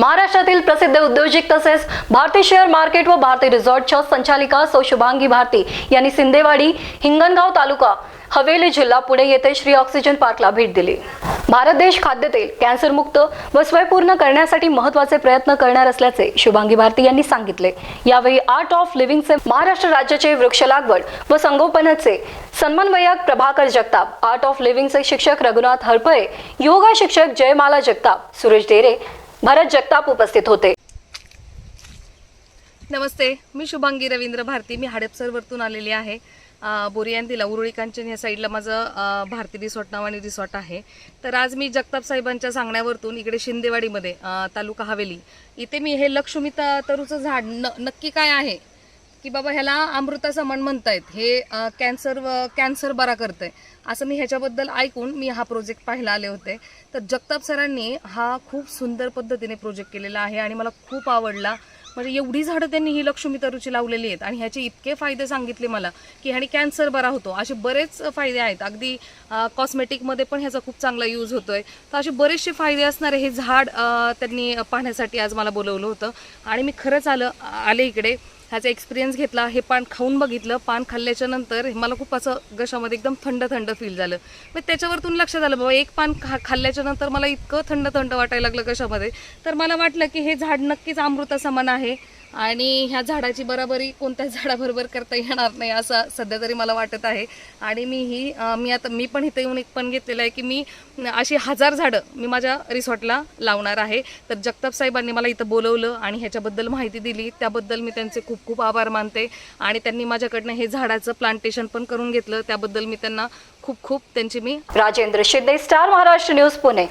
महाराष्ट्रातील प्रसिद्ध उद्योजक तसेच भारती शेअर मार्केट व भारती रिसॉर्टच्या संचालिका सौ शुभांगी भारती यांनी सिंदेवाडी हिंगणगाव तालुका हवेली जिल्हा पुणे येथे श्री ऑक्सिजन पार्कला भेट दिली. भारत देश खाद्यतेल कॅन्सरमुक्त व स्वयंपूर्ण करण्यासाठी महत्त्वाचे प्रयत्न करणार असल्याचे शुभांगी भारती यांनी सांगितले. यावेळी आर्ट ऑफ लिव्हिंगचे महाराष्ट्र राज्याचे वृक्ष लागवड व संगोपनाचे सन्मानवयक प्रभाकर जगताप आर्ट ऑफ लिव्हिंगचे शिक्षक रघुनाथ हरपळे योगा शिक्षक जयमाला जगताप सुरेश डेरे भरत जगताप उपस्थित होते. नमस्ते मी शुभांगी रवींद्र भारती. मी हडपसरवरतून आलेली आहे. अ, बोरियांतीला उरुळी कांचन या साईडला माझं भारती रिसॉर्ट नावाने रिसॉर्ट आहे. तर आज मी जगताप साहेबांच्या सांगण्यावरतून इकडे शिंदेवाडीमध्ये तालुका हवेली. इथे मी हे लक्ष्मी तरूचं झाड न नक्की काय आहे? की बाबा ह्याला अमृताचं मन म्हणतायत. हे कॅन्सर कॅन्सर बरा करतंय. असं मी ह्याच्याबद्दल ऐकून मी हा प्रोजेक्ट पाहायला आले होते. तर जगताप सरांनी हा खूप सुंदर पद्धतीने प्रोजेक्ट केलेला आहे आणि मला खूप आवडला. म्हणजे एवढी झाडं त्यांनी ही लक्ष्मी तरुची लावलेली आहेत आणि ह्याचे इतके फायदे सांगितले मला की ह्याने कॅन्सर बरा होतो. असे बरेच फायदे आहेत. अगदी कॉस्मेटिकमध्ये पण ह्याचा खूप चांगला यूज होतो आहे तर असे बरेचसे फायदे असणारे हे झाड त्यांनी पाहण्यासाठी आज मला बोलवलं होतं. आणि मी खरंच आलं आले इकडे. ह्याचा एक्सपिरियन्स घेतला हे पान खाऊन बघितलं पान खाल्ल्याच्या नंतर मला खूप असं घशामध्ये एकदम थंड थंड फील झालं. मग त्याच्यावरतून लक्षात आलं बाबा एक पान खा खाल्ल्याच्या नंतर मला इतकं थंड थंड वाटायला लागलं घशामध्ये. तर मला वाटलं की हे झाड नक्कीच अमृता समान आहे. आणि ह्या झाडाची बराबरी कोणत्याच झाडाबरोबर करता येणार नाही असं सध्या तरी मला वाटत आहे. आणि मी ही मी आता मी पण इथे येऊन एक पण घेतलेलं आहे की मी अशी हजार झाडं मी माझ्या रिसॉर्टला लावणार आहे. तर जगताप साहेबांनी मला इथं बोलवलं आणि ह्याच्याबद्दल माहिती दिली. त्याबद्दल मी त्यांचे खूप खूप आभार मानते आणि त्यांनी माझ्याकडनं हे झाडाचं प्लांटेशन पण करून घेतलं. त्याबद्दल मी त्यांना खूप खूप त्यांची मी राजेंद्र शिंदे स्टार महाराष्ट्र न्यूज पुणे.